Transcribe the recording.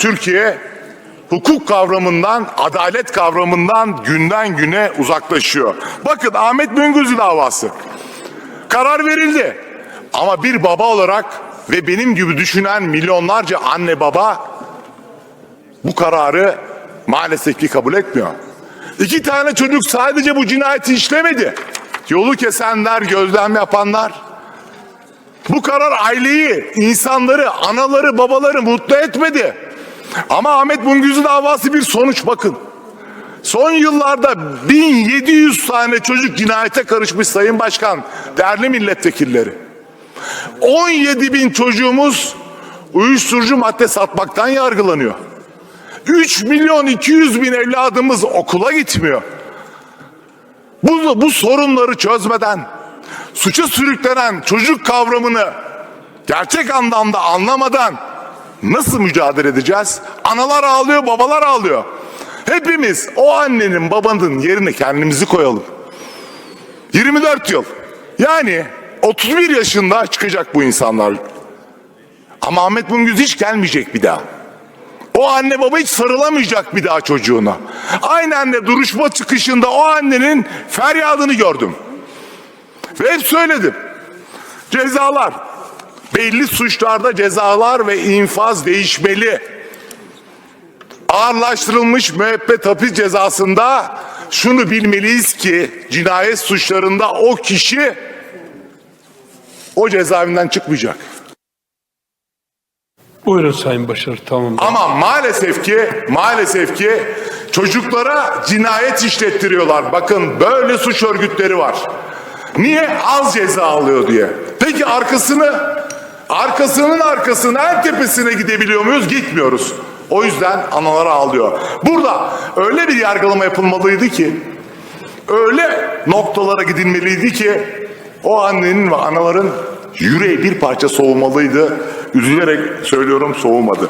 Türkiye hukuk kavramından, adalet kavramından günden güne uzaklaşıyor. Bakın Ahmet Mengüzü davası. Karar verildi. Ama bir baba olarak ve benim gibi düşünen milyonlarca anne baba bu kararı maalesef ki kabul etmiyor. İki tane çocuk sadece bu cinayeti işlemedi. Yolu kesenler, gözlem yapanlar. Bu karar aileyi, insanları, anaları, babaları mutlu etmedi. Ama Ahmet Bungüzü davası bir sonuç bakın. Son yıllarda 1700 tane çocuk cinayete karışmış Sayın Başkan, değerli milletvekilleri. 17 bin çocuğumuz uyuşturucu madde satmaktan yargılanıyor. 3 milyon 200 bin evladımız okula gitmiyor. Bu, bu sorunları çözmeden, suça sürüklenen çocuk kavramını gerçek anlamda anlamadan nasıl mücadele edeceğiz? Analar ağlıyor, babalar ağlıyor. Hepimiz o annenin babanın yerine kendimizi koyalım. 24 yıl. Yani 31 yaşında çıkacak bu insanlar. Ama Ahmet Bungüz hiç gelmeyecek bir daha. O anne baba hiç sarılamayacak bir daha çocuğuna. Aynı anne duruşma çıkışında o annenin feryadını gördüm. Ve hep söyledim. Cezalar. Belli suçlarda cezalar ve infaz değişmeli. Ağırlaştırılmış müebbet hapis cezasında şunu bilmeliyiz ki cinayet suçlarında o kişi o cezaevinden çıkmayacak. Buyurun Sayın Başar tamam. Ama maalesef ki maalesef ki çocuklara cinayet işlettiriyorlar. Bakın böyle suç örgütleri var. Niye? Az ceza alıyor diye. Peki arkasını arkasının arkasına en tepesine gidebiliyor muyuz? Gitmiyoruz. O yüzden analar ağlıyor. Burada öyle bir yargılama yapılmalıydı ki öyle noktalara gidilmeliydi ki o annenin ve anaların yüreği bir parça soğumalıydı. Üzülerek söylüyorum soğumadı.